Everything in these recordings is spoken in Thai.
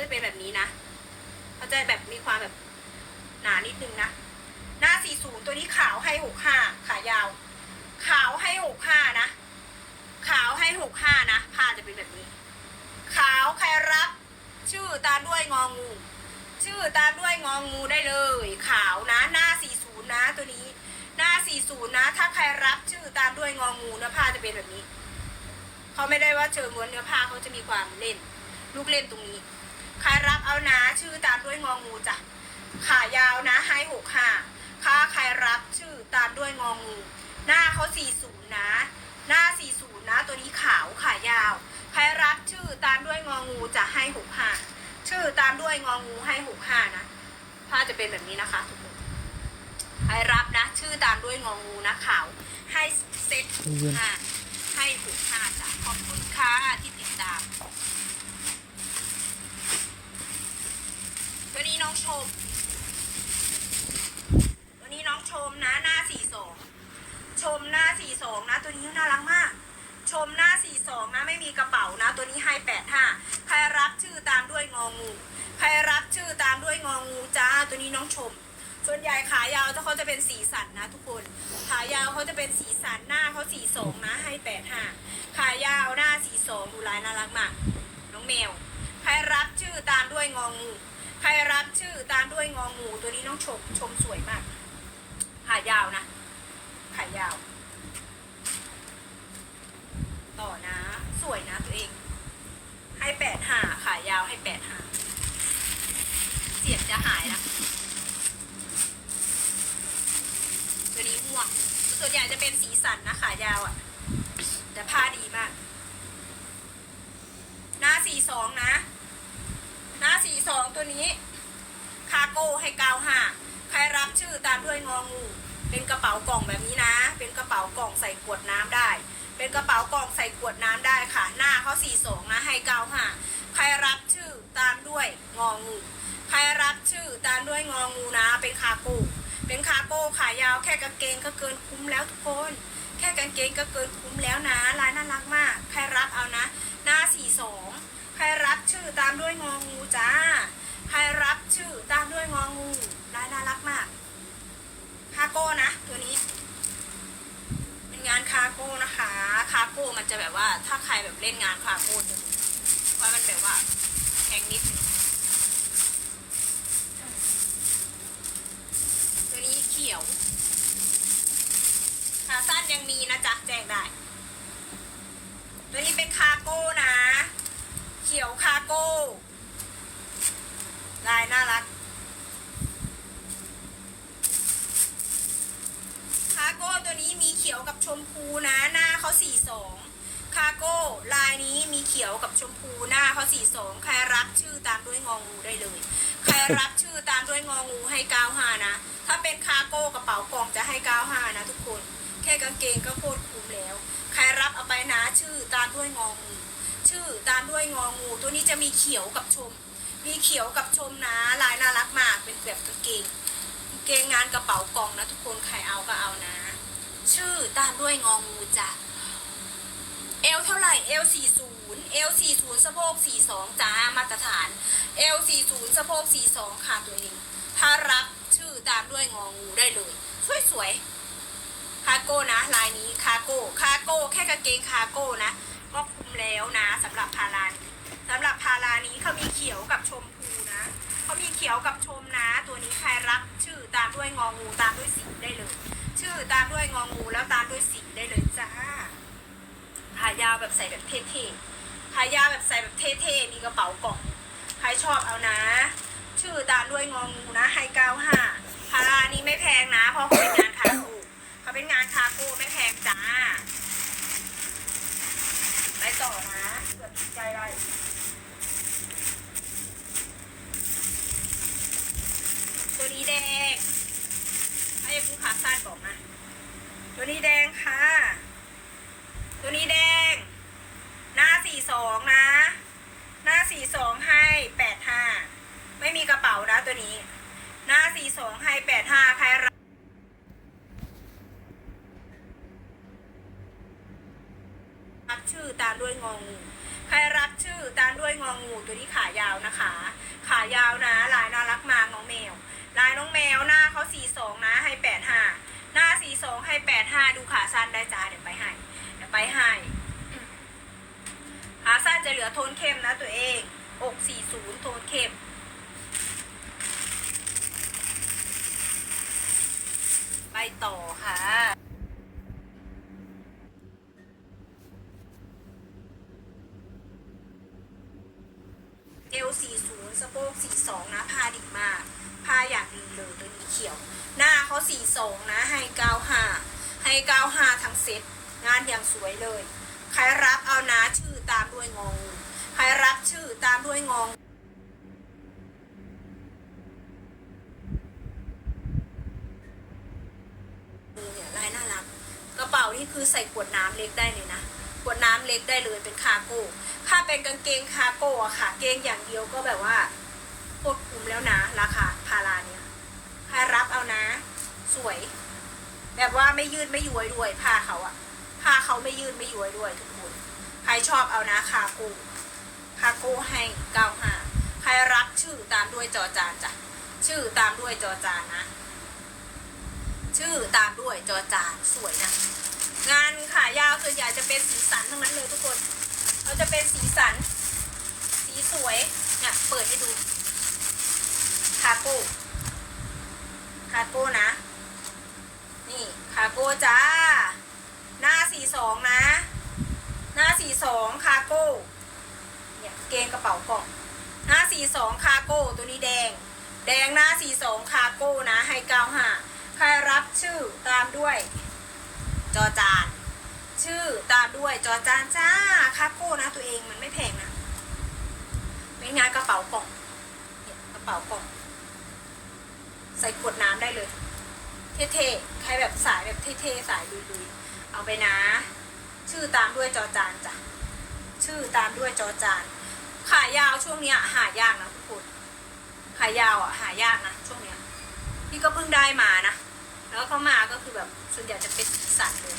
เขาจะเป็นแบบนี้นะเขาจะแบบมีความแบบหนานิดนึงนะ หน้า 40 ตัวนี้ขาวให้65ขายาว ขาวให้65นะ ขาวให้65นะผ้าจะเป็นแบบนี้ ขาวใครรับ ชื่อตามด้วยงองู ชื่อตามด้วยงองูได้เลย ขาวนะหน้า 40 นะตัวนี้ หน้า 40 นะ ถ้าใครรับชื่อตามด้วยงองูเนื้อผ้าจะเป็นแบบนี้ เขาไม่ได้ว่าเจอม้วนเนื้อผ้าเขาจะมีความเล่น ลูกเล่นตรงนี้ ใครรับเอานะชื่อตามด้วยงองูจ้ะขายาวนะให้หกห้าค่าใครรับชื่อตามด้วยงองู หน้าเขาสี่ศูนย์นะ หน้าสี่ศูนย์นะ ตัวนี้ขาวขายาว ใครรับชื่อตามด้วยงองูจะให้หกห้าชื่อตามด้วยงองูให้หกห้านะผ้าจะเป็นแบบนี้นะคะทุกคนใครรับนะ ชื่อตามด้วยงองูนะขาวให้เซ็ตหกห้าให้หกห้าจ้ะขอบคุณค่ะที่ติดตาม ตัวนี้น้องชม ตัวนี้น้องชมนะหน้าสี่สองชมหน้าสี่สองนะ ตัวนี้น่ารักมาก ชมหน้าสี่สองนะไม่มีกระเป๋านะ ตัวนี้ให้แปดห้าใครรับชื่อตามด้วยงองู ใครรับชื่อตามด้วยงองูจ้าตัวนี้น้องชม ส่วนใหญ่ขายาวเขาจะเป็นสีสันนะทุกคน ขายาวเขาจะเป็นสีสันหน้าเขาสีสองนะให้แปดห้าขายาวหน้าสีสองดูลายน่ารักมากน้องแมว ใครรับชื่อตามด้วยงองู ใครรับชื่อตามด้วยงองู ตัวนี้น้องชมชมสวยมาก ขายาวนะขายาว ต่อนะ สวยนะตัวเอง ให้แปดห้าขายาวให้แปดห้าเสียงจะหายนะีม่วง ส่วนใหญ่จะเป็นสีสันนะขายาวอะ่ะ แต่ผ้าดีมาก หน้าสี่สองนะ หน้าสี่สองตัวนี้ คาโก้ให้เก้าห้าใครรับชื่อตามด้วยงองู เป็นกระเป๋ากล่องแบบนี้นะ เป็นกระเป๋ากล่องใส่ขวดน้ำได้ เป็นกระเป๋ากล่องใส่ขวดน้ำได้ค่ะ หน้าเขาสี่สองนะให้เก้าห้าใครรับชื่อตามด้วยงองู ใครรับชื่อตามด้วยงองูนะ เป็นคาโก้ เป็นคาโก้ขายาวแค่กางเกงก็เกินคุ้มแล้วทุกคน แค่กางเกงก็เกินคุ้มแล้วนะลายน่ารักมากใครรับเอานะ หน้าสี่สองใครรับชื่อตามด้วยงองูจ้าใครรับชื่อตามด้วยงองูลายน่ารักมากคาโก้นะ ตัวนี้ เป็นงานคาโก้นะคะคาโก้มันจะแบบว่าถ้าใครแบบเล่นงานคาโก้จะรู้ว่ามันแบบว่าแพงนิดนึง ขียว ขาสั้นยังมีนะจ๊ะ แจ้งได้ ตัวนี้เป็นคาโก้นะ เขียวคาโก้ ลายน่ารัก คาโก้ตัวนี้มีเขียวกับชมพูนะ หน้าเขาสี่สองาโก้ลายนี้มีเขียวกับชมพูหน้าเขาสีสองใครรับชื่อตามด้วยงองูได้เลย ใครรับชื่อตามด้วยงองูให้เก้าห้านะ ถ้าเป็นคาโก้กระเป๋ากล่องจะให้เก้าห้านะทุกคน แค่กางเกงก็โคตรคุ้มแล้ว ใครรับเอาไปนะชื่อตามด้วยงองู ชื่อตามด้วยงองู ตัวนี้จะมีเขียวกับชม มีเขียวกับชมนะลายน่ารักมากเป็นแบบกางเกงกางเกงงานกระเป๋ากล่องนะทุกคนใครเอาก็เอานะ ชื่อตามด้วยงองูจ้ะ เอลเท่าไหร่เอลสี่ศูนย์เอลสี่ศูนย์สะโพกสี่สองจ้ามาตรฐานเอลสี่ศูนย์สะโพกสี่สองค่ะตัวเองถ้ารับชื่อตามด้วยงองูได้เลย สวยๆคาโก้นะลายนี้คาโก้คาโก้แค่กางเกงคาโก้นะ ก็คุ้มแล้วนะสำหรับพารานี้สำหรับพารานี้เขามีเขียวกับชมพูนะเขามีเขียวกับชมนะ ตัวนี้ใครรับชื่อตามด้วยงองูตามด้วยสีได้เลย ชื่อตามด้วยงองูแล้วตามด้วยสีได้เลยจ้าายาวแบบใส่แบบเท่ๆขายาวแบบใส่แบบเท่ๆมีกระเป๋ากล่องใครชอบเอานะ ชื่อตาด้วยงองูนะให้เก้าห้าพารานี้ไม่แพงนะ เพราะเขาเป็นงานคาโก้เขาเป็นงานคาโก้ไม่แพงจ้าไปต่อนะเกิดติดใจอะไรตัวนี้แดงให้ผู้ขาสั้นบอกนะตัวนี้แดงค่ะ ตัวนี้แดง หน้าสี่สองนะ หน้าสี่สองให้แปดห้าไม่มีกระเป๋านะตัวนี้ หน้าสี่สองให้แปดห้าใครรับรับชื่อตามด้วยงองูใครรับชื่อตามด้วยงองูตัวนี้ขายาวนะคะ ขายาวนะ ลายน่ารักมากน้องแมว ลายน้องแมวหน้าเขาสี่สองนะให้แปดห้าหน้าสี่สองให้แปดห้าดูขาสั้นได้จ้าเดี๋ยวไปให้ ไปให้ขาสั้นจะเหลือโทนเข้มนะตัวเอง อกสี่ศูนย์โทนเข้ม ไปต่อค่ะเอล40 สะโพก42 นะผ้าดีมากผ้าอย่างดีเลยตัวนี้เขียว หน้าเขา42 นะ ให้ 95 ให้ 95 ทั้งเซ็ต งานอย่างสวยเลย ใครรับเอานะชื่อตามด้วยงงใครรับชื่อตามด้วยงงเนี่ยลายน่ารักกระเป๋านี่คือใส่ขวดน้ำเล็กได้เลยนะขวดน้ำเล็กได้เลยเป็นคาโก้ถ้าเป็นกางเกงคาโก้อะค่ะ เกงอย่างเดียวก็แบบว่าโคตรคุ้มแล้วนะราคาพาราเนี่ยใครรับเอานะ สวย แบบว่าไม่ยืดไม่ย้วยด้วยผ้าเขาอะ ผ้าเขาไม่ยืดไม่ย้วยด้วยทุกคน ใครชอบเอานะคาโกคาโกให้เก้าห้าใครรับชื่อตามด้วยจอจานจ้ะ ชื่อตามด้วยจอจานนะ ชื่อตามด้วยจอจานสวยนะ งานขายาวส่วนใหญ่จะเป็นสีสันทั้งนั้นเลยทุกคน เราจะเป็นสีสัน สีสวยเนี่ยเปิดให้ดูคาโก้คาโก้นะ นี่คาโก้จ้า หน้าสี่สองนะ หน้าสี่สองคาโก้เนี่ยเกงกระเป๋ากล่องหน้าสี่สองคาโก้ตัวนี้แดง แดงหน้าสี่สองคาโก้นะให้เก้าห้าใครรับชื่อตามด้วย จอจาน ชื่อตามด้วยจอจานจ้าคาโก้นะตัวเองมันไม่แพงนะเป็นงานกระเป๋ากล่องเนี่ยกระเป๋ากล่อง ใส่ขวดน้ำได้เลย เท่ๆใครแบบสายแบบเท่ๆสายลุยๆ เอาไปนะ ชื่อตามด้วยจอจานจ้ะชื่อตามด้วยจอจานขายาวช่วงเนี้ยหายากนะทุกคนขายาวอะหายากนะช่วงเนี้ยพี่ก็เพิ่งได้มานะแล้วเขามาก็คือแบบส่วนใหญ่จะเป็นสีสันเลย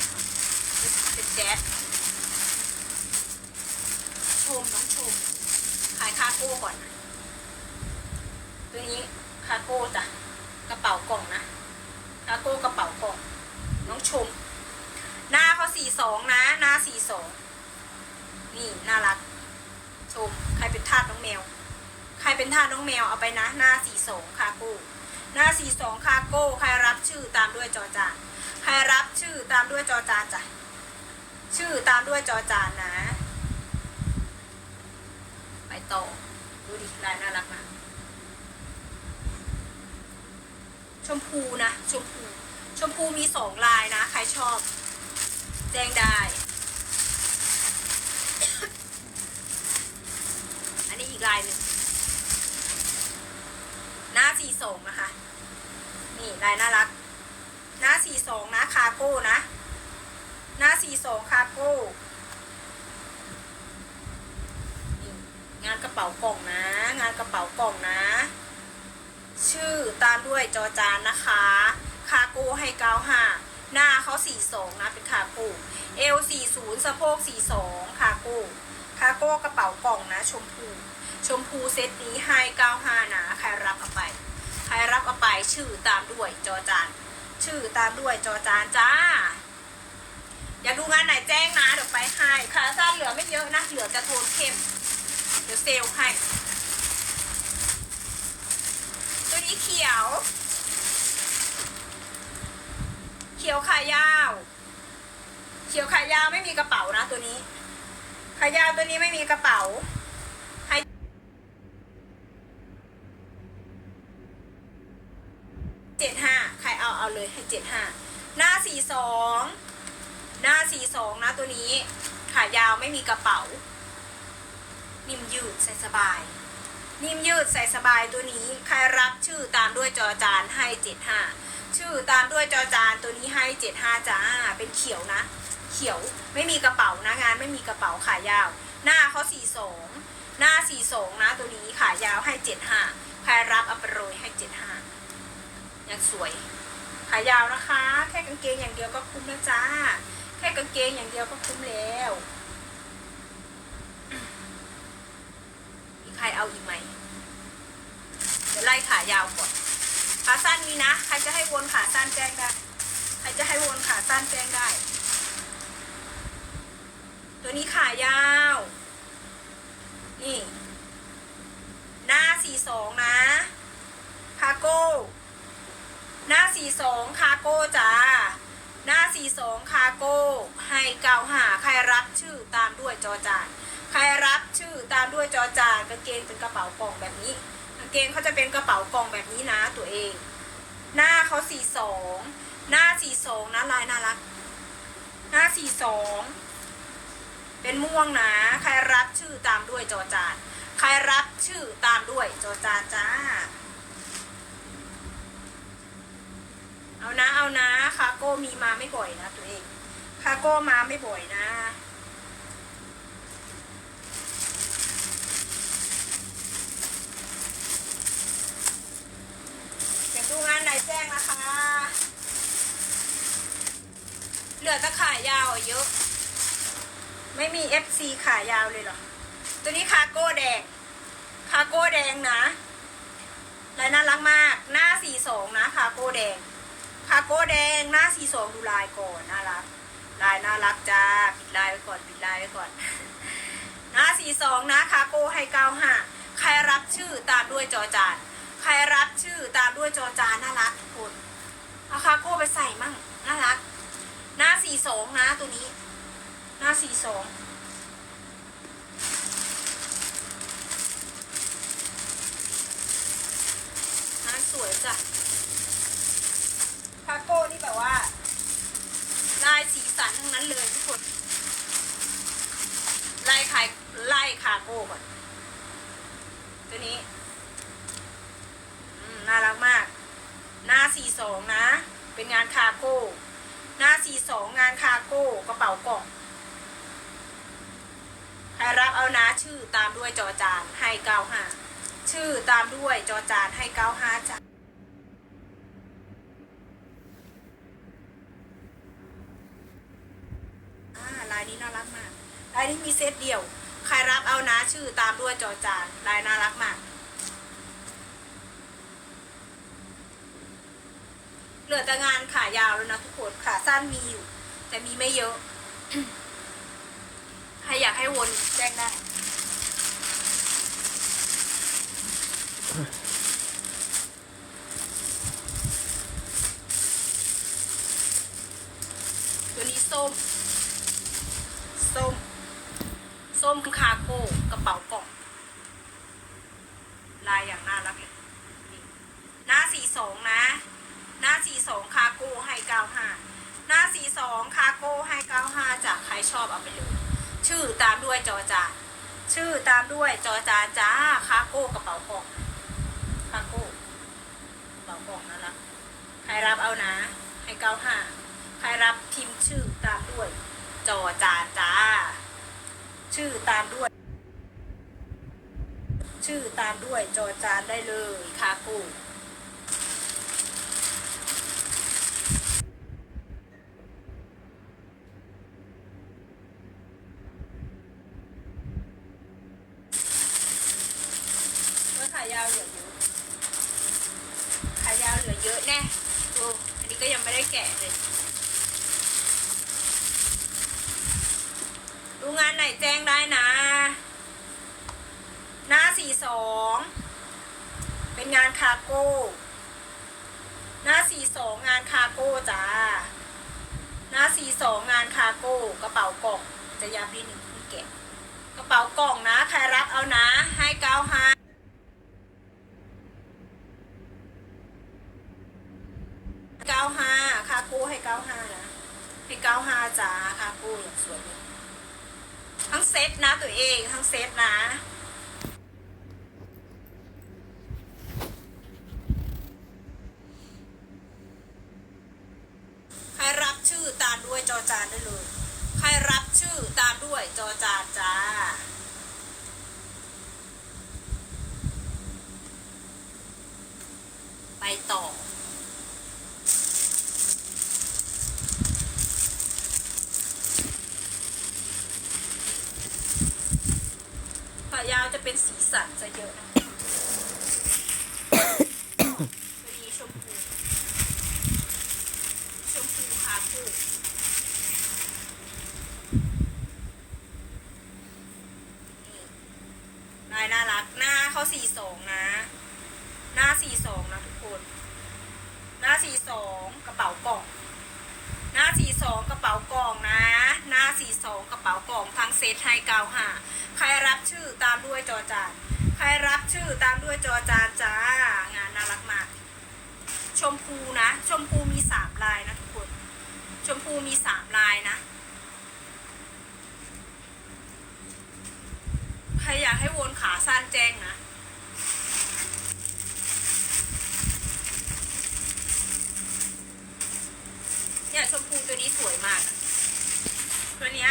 เป็นแจ๊สชมน้องชมขายคาโก้ก่อนนะตัวนี้คาโก้จ้ะกระเป๋ากล่องนะคาโก้กระเป๋ากล่อง น้องชม หน้าเขาสี่สองนะ หน้าสี่สองนี่น่ารัก ชม ใครเป็นทาสน้องแมว ใครเป็นทาสน้องแมวเอาไปนะ หน้าสี่สองคาโก้หน้าสี่สองคาโก้ใครรับชื่อตามด้วยจอจานใครรับชื่อตามด้วยจอจานจ้ะชื่อตามด้วยจอจานนะ ไปต่อดูดิลายน่ารักมากชมพูนะ ชมพู ชมพูมีสองลายนะ ใครชอบ แจ้งได้ อันนี้อีกลายหนึ่งหน้าสีสองนะคะ นี่ลายน่ารัก หน้าสี่สองนะคาโก้นะ หน้าสี่สองคาโก้งานกระเป๋ากล่องนะ งานกระเป๋ากล่องนะ ชื่อตามด้วยจอจานนะคะ คาโก้ให้เก้าห้า หน้าเขาสี่สองนะเป็นคาโก้เอลสี่ศูนย์สะโพกสี่สองคาโก้คาโก้กระเป๋ากล่องนะ ชมพู ชมพูเซตนี้ให้เก้าห้านะใครรับเอาไป ใครรับเอาไปชื่อตามด้วยจอจานชื่อตามด้วยจอจานจ้าอยากดูงานไหนแจ้งนะเดี๋ยวไปให้ขาสั้นเหลือไม่เยอะนะเหลือจะโทนเข้มเดี๋ยวเซลลให้ตัวนี้เขียว เขียวขายาว เขียวขายาวไม่มีกระเป๋านะตัวนี้ ขายาวตัวนี้ไม่มีกระเป๋าให้เจ็ดห้าใครเอาเอาเลยให้เจ็ดห้าหน้าสี่สองหน้าสี่สองนะตัวนี้ ขายาวไม่มีกระเป๋า นิ่มยืดใส่สบาย นิ่มยืดใส่สบายตัวนี้ ใครรับชื่อตามด้วยจอจานให้เจ็ดห้า ชื่อตามด้วยจอจานตัวนี้ให้เจ็ดห้าจ้าเป็นเขียวนะ เขียวไม่มีกระเป๋านะงานไม่มีกระเป๋าขายาว หน้าเขาสี่สองหน้าสี่สองนะ ตัวนี้ขายาวให้เจ็ดห้าใครรับอาไปโรยให้เจ็ดห้ายังสวย ขายาวนะคะ แค่กางเกงอย่างเดียวก็คุ้มแล้วจ้า แค่กางเกงอย่างเดียวก็คุ้มแล้วมีใครเอาอีกไหมเดี๋ยวไล่ขายาวก่อน นมีนะ ใครจะให้วนขาสั้นแจ้งได้ ใครจะให้วนขาสั้นแจ้งได้ ตัวนี้ขายาว นี่ หน้าสี่สองนะ คาโก้ หน้าสี่สองคาโก้จ้า หน้าสี่สองคาโก้ ให้เกล่าวหา ใครรับชื่อตามด้วยจอจานใครรับชื่อตามด้วยจอจานกางเกงเป็นกระเป๋ากล่องแบบนี้กางเกงเขาจะเป็นกระเป๋ากล่องแบบนี้นะตัวเอง หน้าเขาสี่สองหน้าสี่สองนะลายน่ารัก หน้าสี่สองเป็นม่วงนะ ใครรับชื่อตามด้วยจอจานใครรับชื่อตามด้วยจอจานจ้า เอานะเอานะคาโก้มีมาไม่บ่อยนะตัวเองคาโก้มาไม่บ่อยนะ เดี๋ยวดูงานไหนแจ้งนะคะ เหลือแตะขายาว อเยอะ ไม่มี FC ขายาวเลยเหรอ ตัวนี้คาโก้แดง คาโก้แดงนะลายน่ารักมาก หน้าสีสองนะคาโก้แดง คาโก้แดงหน้าสีสองดูลายก่อนน่ารัก ลายน่ารักจ้าปิดลายไว้ก่อนปิดลายไว้ก่อน หน้าสีสองนะคาโก้ให้เก้าห้าใครรับชื่อตามด้วยจอจาน ใครรับชื่อตามด้วยจอจานน่ารักทุกคนเอาคาโก้ไปใส่มั่งน่ารัก หน้าสี่สองนะตัวนี้ หน้าสี่สองน้าสวยจ้ะคาโก้นี่แบบว่า ลายสีสันทั้งนั้นเลยทุกคนไล่ขายไล่คาโก้ก่อน ตัวนี้น่ารักมาก หน้าสี่สองนะ เป็นงานคาโก้ หน้าสี่สองงานคาโก้กระเป๋ากล่องใครรับเอานะชื่อตามด้วยจอจานให้เก้าห้าชื่อตามด้วยจอจานให้เก้าห้าจ้ะอ่าลายนี้น่ารักมากลายนี้มีเซตเดียว ใครรับเอานะชื่อตามด้วยจอจานลายน่ารักมาก เหลือแต่งานขายาวแล้วนะทุกคน ขาสั้นมีอยู่ แต่มีไม่เยอะ ใครอยากให้วนแจ้งได้ ตัวนี้ส้ม ส้ม ส้มคาโก้กระเป๋ากล่อง ลายอย่างน่ารักเลยหน้าสีสองนะ หน้าสีสองคาโก้ให้เก้าห้าหน้าสีสองคาโก้ให้เก้าห้าจากใครชอบเอาไปเลยชื่อตามด้วยจอจานชื่อตามด้วยจอจานจ้าคาโก้กระเป๋ากล่องคาโก้กระเป๋ากล่องนั่นละใครรับเอานะให้เก้าห้าใครรับพิมพ์ชื่อตามด้วยจอจานจ้า ชื่อตามด้วย ชื่อตามด้วยจอจานได้เลยคาโก้ขายาวเหลือเยอะขายาวเหลือเยอะแน่ดูอันนี้ก็ยังไม่ได้แกะเลย ดูงานไหนแจ้งได้นะ หน้าสี่สองเป็นงานคาโก้ หน้าสี่สองงานคาโก้จ้า หน้าสี่สองงานคาโก้ กระเป๋ากล่องจะยับนิดหนึ่งที่แกะกระเป๋ากล่องนะ ใครรับเอานะ ให้เก้าห้าเก้าห้าคาโก้ให้เก้าห้านะให้เก้าห้าจ้าคาโก้อย่างสวยเลย ตนะตัวเองทั้งเซตนะ ใครรับชื่อตามด้วยจอจานได้เลย ใครรับชื่อตามด้วยจอจานจ้า ไปต่อ ขายาวจะเป็นสีสันจะเยอะนะคะนี้ชมพู ชมพูคาโก้นี่ลายน่ารัก หน้าเขาสี่สองนะ หน้าสี่สองนะทุกคน หน้าสี่สองกระเป๋ากล่อง หน้าสี่สองกระเป๋ากล่องนะ หน้าสี่สองกระ เป๋ากล่องทั้งเซตให้เกาหาใครรับชื่อตามด้วยจอจานใครรับชื่อตามด้วยจอจานจ้างานน่ารักมาก ชมพูนะ ชมพูมีสามลายนะทุกคน ชมพูมีสามลายนะใครอยากให้วนขาสั้นแจ้งนะเนี่ยชมพูตัวนี้สวยมากนะตัวเนี้ย